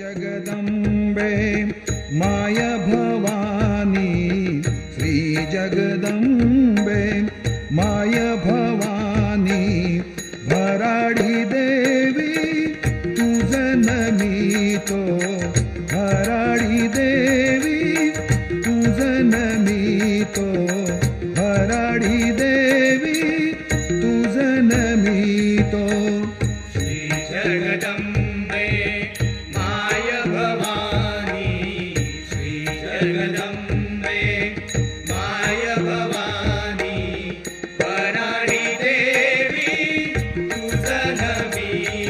जगदम्बे माय भवानी श्रीजगदम्बे माय भवानी हराडी देवी तु जनी तो हराडी देवी तनीतो हराडी देवी तु जनमीतो श्री जगदम्ब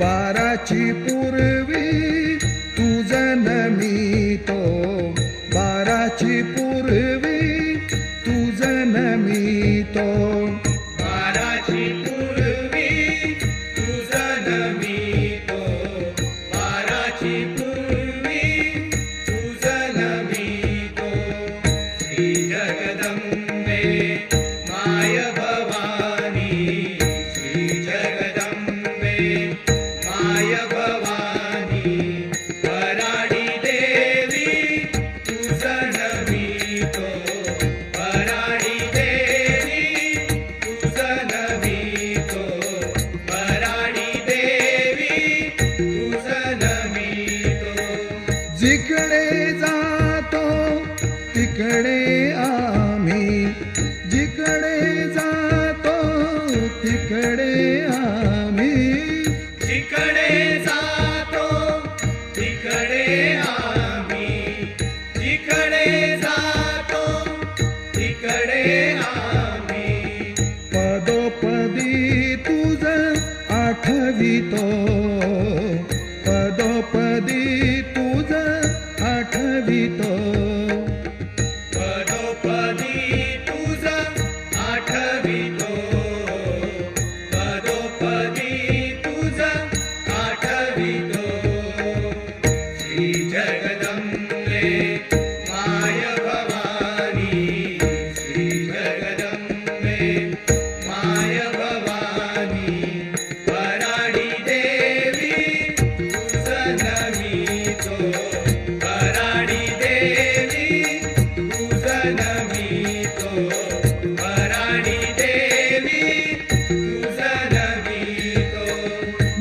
बाराची पूर्ण जिकडे जातो तिकडे आम्ही. जिकडे जातो तिकडे आम्ही. जिकडे जातो तिकडे आम्ही. जिकडे जातो तिकडे आम्ही. पदोपदी तुझ आठवितो. पदोपदी ভিতর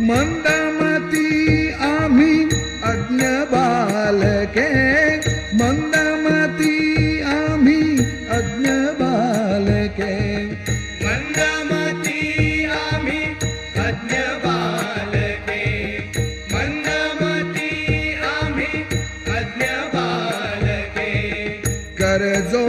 मन्दमती आमि अज्ञबालके मन्दमती मन्दमति आमि अग्न मन्दमती अज्ञ अज्ञबालके मन्दमती अज्ञ अज्ञबालके करजो